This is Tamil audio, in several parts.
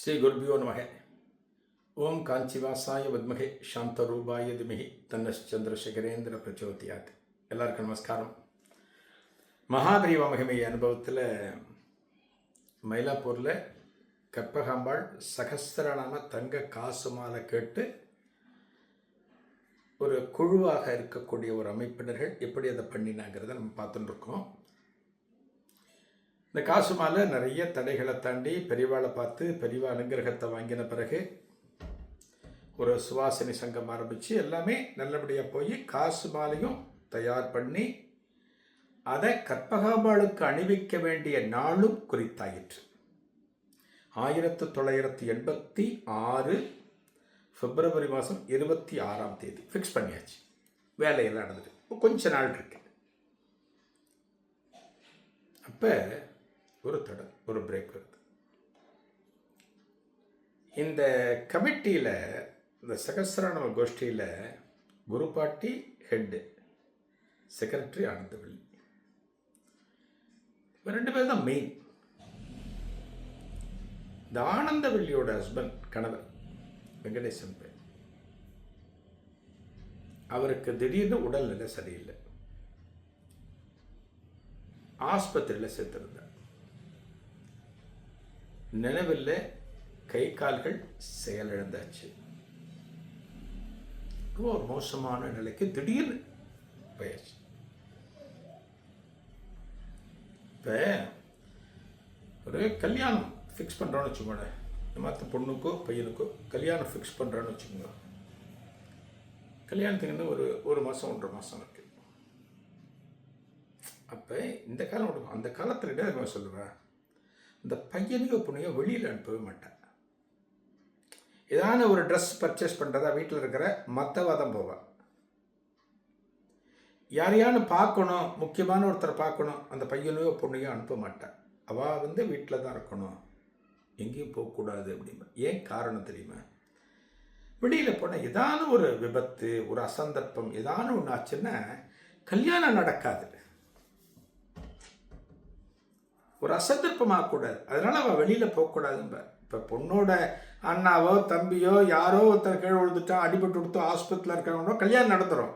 ஸ்ரீ குருபியோ நமக. ஓம் காஞ்சிவாசாய வித்மகே சாந்தரூபாய திமிகி தன்னஸ் சந்திரசேகரேந்திர பிரச்சோதியாத். எல்லாருக்கும் நமஸ்காரம். மகாபிரிவ மகிமை அனுபவத்தில் மயிலாப்பூரில் கற்பகாம்பாள் சகஸ்திரநாம தங்க காசு மாலை கேட்டு ஒரு குழுவாக இருக்கக்கூடிய ஒரு அமைப்பினர்கள் எப்படி அதை பண்ணினாங்கிறத நம்ம பார்த்துட்டு இருக்கோம். இந்த காசு மாலை நிறைய தடைகளை தாண்டி பெரியவாளை பார்த்து பெரியவா அனுகிரகத்தை வாங்கின பிறகு ஒரு சுவாசினி சங்கம் ஆரம்பித்து எல்லாமே நல்லபடியாக போய் காசு மாலையும் தயார் பண்ணி அதை கற்பகாபாளுக்கு அணிவிக்க வேண்டிய நாளும் குறித்தாயிற்று. ஆயிரத்து தொள்ளாயிரத்தி எண்பத்தி ஆறு பிப்ரவரி மாதம் இருபத்தி ஆறாம் தேதி ஃபிக்ஸ் பண்ணியாச்சு. வேலையெல்லாம் நடந்துட்டு. கொஞ்ச நாள் இருக்கு. அப்போ ஒரு தடை ஒரு பிரேக் வருது. இந்த கமிட்டியில் இந்த சகசிரானவ கோஷ்டியில் குருபாட்டி ஹெட்டு செக்ரட்டரி ஆனந்தவள்ளி. ரெண்டு பேர் தான் மெயின் இந்த ஆனந்தவள்ளியோட ஹஸ்பண்ட் கணவர் வெங்கடேசன் பேர். அவருக்கு திடீர்னு உடல்நிலை சரியில்லை. ஆஸ்பத்திரியில் சேர்த்துருந்தார். நினைவில் கை கால்கள் செயலிழந்தாச்சு. ரொம்ப ஒரு மோசமான நிலைக்கு திடீர்னு போயாச்சு. இப்போ ஒரு கல்யாணம் ஃபிக்ஸ் பண்ணுறோன்னு வச்சுக்கோங்களேன். மற்ற பொண்ணுக்கோ பையனுக்கோ கல்யாணம் ஃபிக்ஸ் பண்ணுறோன்னு வச்சுக்கோங்க. கல்யாணத்துக்கு இன்னும் ஒரு ஒரு மாதம் ஒன்றரை மாதம் இருக்குது அப்போ இந்த காலம் அந்த காலத்தில் என்ன தெரியுமா சொல்லுவேன்? இந்த பையனையோ பொண்ணையோ வெளியில் அனுப்பவே மாட்டேன். ஏதான ஒரு ட்ரெஸ் பர்ச்சேஸ் பண்ணுறதா வீட்டில் இருக்கிற மற்றவா தான் போவேன் யாரையானு பார்க்கணும் முக்கியமான ஒருத்தரை பார்க்கணும் அந்த பையனையோ பொண்ணையோ அனுப்ப மாட்டேன். அவள் வந்து வீட்டில் தான் இருக்கணும். எங்கேயும் போகக்கூடாது அப்படிமா ஏன் காரணம் தெரியுமா? வெளியில் போனால் ஏதான ஒரு விபத்து ஒரு அசந்தர்ப்பம் ஏதான ஒன்று ஆச்சுன்னா கல்யாணம் நடக்காது. ஒரு அசந்தர்ப்பம் கூடாது. அதனால் அவள் வெளியில் போகக்கூடாதும்ப இப்போ பொண்ணோட அண்ணாவோ தம்பியோ யாரோ ஒருத்தர் கீழே விழுந்துட்டா அடிபட்டு கொடுத்தோ ஆஸ்பத்திரியில் இருக்கிறவங்களோ கல்யாணம் நடத்துகிறோம்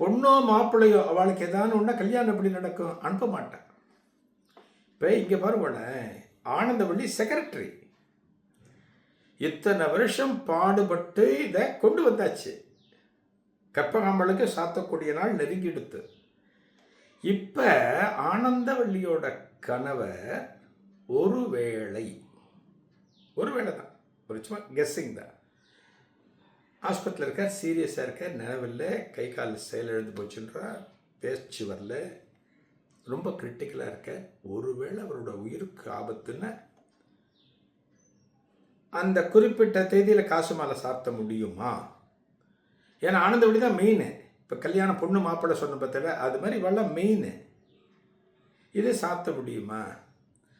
பொண்ணோ மாப்பிள்ளையோ அவளுக்கு ஏதாவது ஒன்றா கல்யாணம் எப்படி நடக்கும்? அனுப்ப மாட்டேன் இப்போ இங்கே பாருங்களேன் ஆனந்தவள்ளி செக்ரட்டரி இத்தனை வருஷம் பாடுபட்டு இதை கொண்டு வந்தாச்சு. கற்பகாம்பளுக்கு சாத்தக்கூடிய நாள் நெருங்கிடுத்து இப்போ ஆனந்தவள்ளியோட கணவர் ஒருவேளை ஒருவேளை தான். ஒரு சும்மா கெஸ்ஸிங் தான். ஆஸ்பத்திரியில் இருக்கார் சீரியஸாக இருக்கார் நினைவில்லை கை கால் செயலெழுந்து போச்சுன்றா பேச்சு வரல ரொம்ப கிரிட்டிக்கலாக இருக்க ஒருவேளை அவரோட உயிருக்கு ஆபத்துன்னு அந்த குறிப்பிட்ட தேதியில் காசு மாலை சாப்பிட முடியுமா? ஏன்னா ஆனந்தவழி தான் மெயின் இப்போ கல்யாணம் பொண்ணு மாப்பிள்ளை சொன்ன பார்த்தல அது மாதிரி இவெல்ல மெயின் இது சாத்த முடியுமா?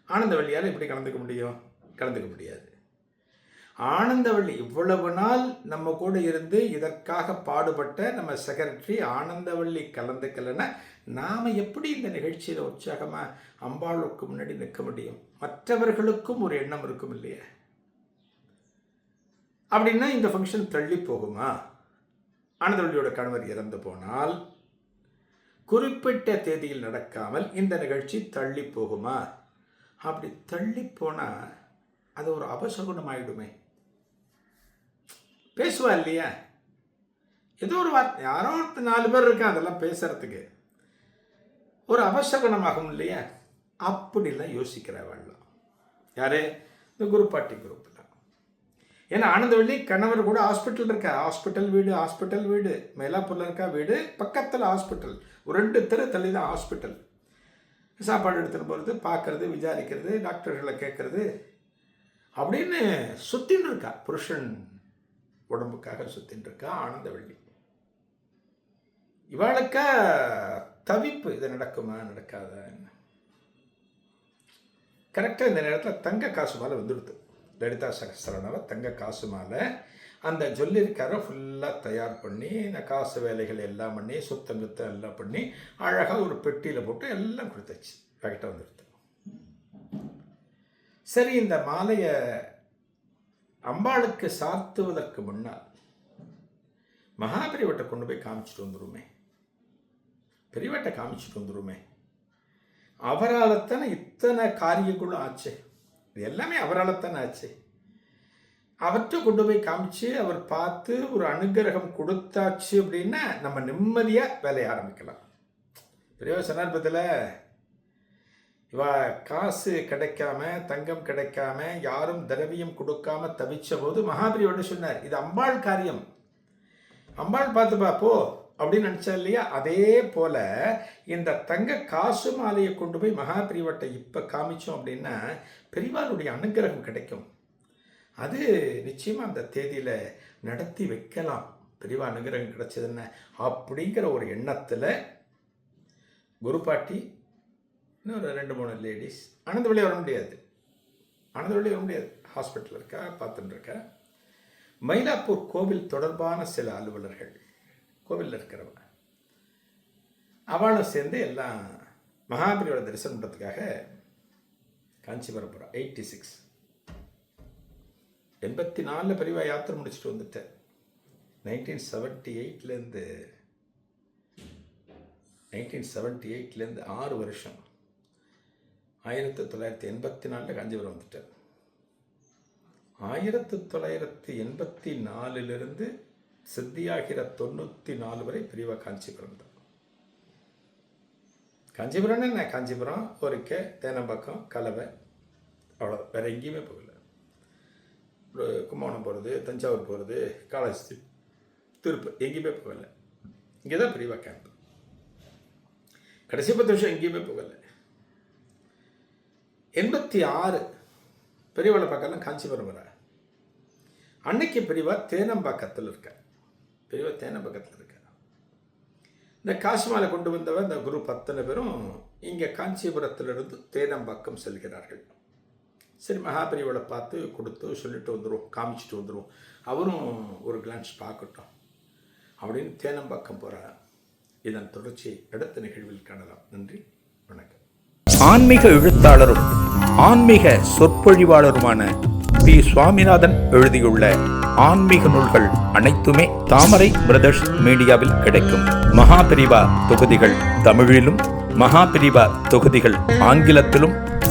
ஆனந்தவள்ளியால் எப்படி கலந்துக்க முடியும்? கலந்துக்க முடியாது. ஆனந்தவள்ளி இவ்வளவு நாள் நம்ம கூட இருந்து இதற்காக பாடுபட்ட நம்ம செக்ரட்டரி ஆனந்தவள்ளி கலந்துக்கலைன்னா நாம் எப்படி இந்த நிகழ்ச்சியில் உற்சாகமாக அம்பாளுக்கு முன்னாடி நிற்க முடியும்? மற்றவர்களுக்கும் ஒரு எண்ணம் இருக்கும் இல்லையா? அப்படின்னா இந்த ஃபங்க்ஷன் தள்ளி போகுமா? ஆனந்தவள்ளியோட கணவர் இறந்து போனால் குறிப்பிட்ட தேதியில் நடக்காமல் இந்த நிகழ்ச்சி தள்ளி போகுமா? அப்படி தள்ளி போனால் அது ஒரு அபசகுணம் ஆகிடுமே பேசுவா இல்லையா? ஏதோ ஒரு வார்த்தை யாரோ ஒருத்தர் நாலு பேர் இருக்கா அதெல்லாம் பேசுறதுக்கு. ஒரு அபசகுணமாகும் இல்லையா? அப்படிலாம் யோசிக்கிறவள்லாம் யாரு? இந்த குருப்பாட்டி குரூப்பில் ஏன்னா ஆனந்தவள்ளி கணவர் கூட ஹாஸ்பிட்டல் இருக்கா? ஹாஸ்பிட்டல் வீடு ஹாஸ்பிட்டல் வீடு. மயிலாப்பூரில் இருக்கா? வீடு பக்கத்தில் ஹாஸ்பிட்டல். ஒரு ரெண்டு தெரு தள்ளி தான் ஹாஸ்பிட்டல் சாப்பாடு எடுத்துகிட்டு போகிறது பார்க்கறது விசாரிக்கிறது டாக்டர்களை கேட்குறது. அப்படின்னு சுத்தின்னு இருக்கா. புருஷன் உடம்புக்காக சுத்தின்னு இருக்கா ஆனந்தவள்ளி இவளுக்க தவிப்பு இது நடக்குமா நடக்காத கரெக்டாக இந்த நேரத்தில் தங்க காசு மாலை வந்துடுது. லலிதா சகஸ்திரனால தங்க காசு மாலை அந்த ஜொல்லிருக்காரை ஃபுல்லாக தயார் பண்ணி இந்த காசு வேலைகள் எல்லாம் பண்ணி சுத்தம் சுத்தம் எல்லாம் பண்ணி அழகாக ஒரு பெட்டியில் போட்டு எல்லாம் கொடுத்தாச்சு. கரெக்டாக வந்துடுது. சரி இந்த மாலையை அம்பாளுக்கு சாத்துவதற்கு முன்னால் மகாபெரிவட்டை கொண்டு போய் காமிச்சிட்டு வந்துருமே. பெரியவட்டை காமிச்சிட்டு வந்துருமே. அவரால் தானே இத்தனை காரியங்களும் ஆச்சு. இது எல்லாமே அவரால் தானே ஆச்சு. அவற்றை கொண்டு போய் காமிச்சு அவர் பார்த்து ஒரு அனுகிரகம் கொடுத்தாச்சு அப்படின்னா நம்ம நிம்மதியாக வேலையை ஆரம்பிக்கலாம். பெரிய சந்தர்ப்பத்தில் இவ காசு கிடைக்காம தங்கம் கிடைக்காம யாரும் திரவியம் கொடுக்காம தவிச்ச போது மகாபெரியவர் சொன்னார் இது அம்பாள் காரியம். அம்பாள் பார்த்து பார்ப்போ அப்படின்னு நினச்சா இல்லையா? அதே போல இந்த தங்க காசு மாலையை கொண்டு போய் மகாபிரிவட்டை இப்போ காமிச்சோம் அப்படின்னா பெரியவாளுடைய அனுகிரகம் கிடைக்கும். அது நிச்சயமாக அந்த தேதியில் நடத்தி வைக்கலாம். பெரியவா அனுகிரகம் கிடைச்சதுன்னு அப்படிங்கிற ஒரு எண்ணத்தில் குருபாட்டி இன்னொரு ரெண்டு மூணு லேடிஸ் ஆனந்தவழி வர முடியாது. ஆனந்தவழி வர முடியாது. ஹாஸ்பிட்டல் இருக்கா பார்த்துட்டு இருக்கா. மயிலாப்பூர் கோவில் தொடர்பான சில அலுவலர்கள் கோவிலில் இருக்கிறவங்க அவளும் சேர்ந்து எல்லாம் மகாபலியோட தரிசனம் பண்ணுறதுக்காக காஞ்சிபுரம் போகிறோம் எயிட்டி சிக்ஸ் எண்பத்தி நாலில் பெரியவா யாத்திரை முடிச்சுட்டு வந்துட்டேன். நைன்டீன் செவன்ட்டி எயிட்லேருந்து நைன்டீன் செவன்ட்டி எயிட்லேருந்து ஆறு வருஷம். ஆயிரத்தி தொள்ளாயிரத்தி எண்பத்தி நாலில் காஞ்சிபுரம் வந்துட்டேன். ஆயிரத்தி தொள்ளாயிரத்தி எண்பத்தி நாலிலிருந்து சித்தியாகிற தொண்ணூற்றி நாலு வரை பிரிவாக காஞ்சிபுரம் தான். காஞ்சிபுரம்னா என்ன? காஞ்சிபுரம் ஒருக்க தேனம்பாக்கம் கலவை அவ்வளோ வேறு எங்கேயுமே போகல. கும்பகோணம் போகிறது தஞ்சாவூர் போகிறது காலேஜ் திருப்பூர் எங்கேயுமே போகல. இங்கே தான் பெரியவா கேம்ப் கடைசி பத்து வருஷம் எங்கேயுமே போகல. எண்பத்தி ஆறு பெரியவாளை பார்க்கலாம் காஞ்சிபுரம் வர. அன்னைக்கு பெரியவா தேனம்பாக்கத்தில் இருக்க. பெரியவா தேனம்பாக்கத்தில் இருக்க. இந்த காஷ்மாலை கொண்டு வந்தவர் இந்த குரு பத்தனை பேரும் இங்கே காஞ்சிபுரத்திலிருந்து தேனம்பாக்கம் செல்கிறார்கள். சரி மகாபெரியவளை பார்த்து கொடுத்து சொல்லிட்டு வந்துடுவோம் காமிச்சிட்டு வந்துடுவோம் அவரும் ஒரு கிளான்ஸ் பார்க்கட்டும் அப்படின்னு தேனம்பாக்கம் போகிறார் இதன் தொடர்ச்சி அடுத்த நிகழ்வில் காணலாம். நன்றி வணக்கம். ஆன்மீக எழுத்தாளரும் ஆன்மீக சொற்பொழிவாளருமான பி. சுவாமிநாதன் எழுதியுள்ள ஆன்மீக நூல்கள் அனைத்துமே தாமரை பிரதர்ஸ் மீடியாவில் கிடைக்கும். மகாபிரிவா தொகுதிகள் தமிழிலும் மகாபிரிவா தொகுதிகள் ஆங்கிலத்திலும்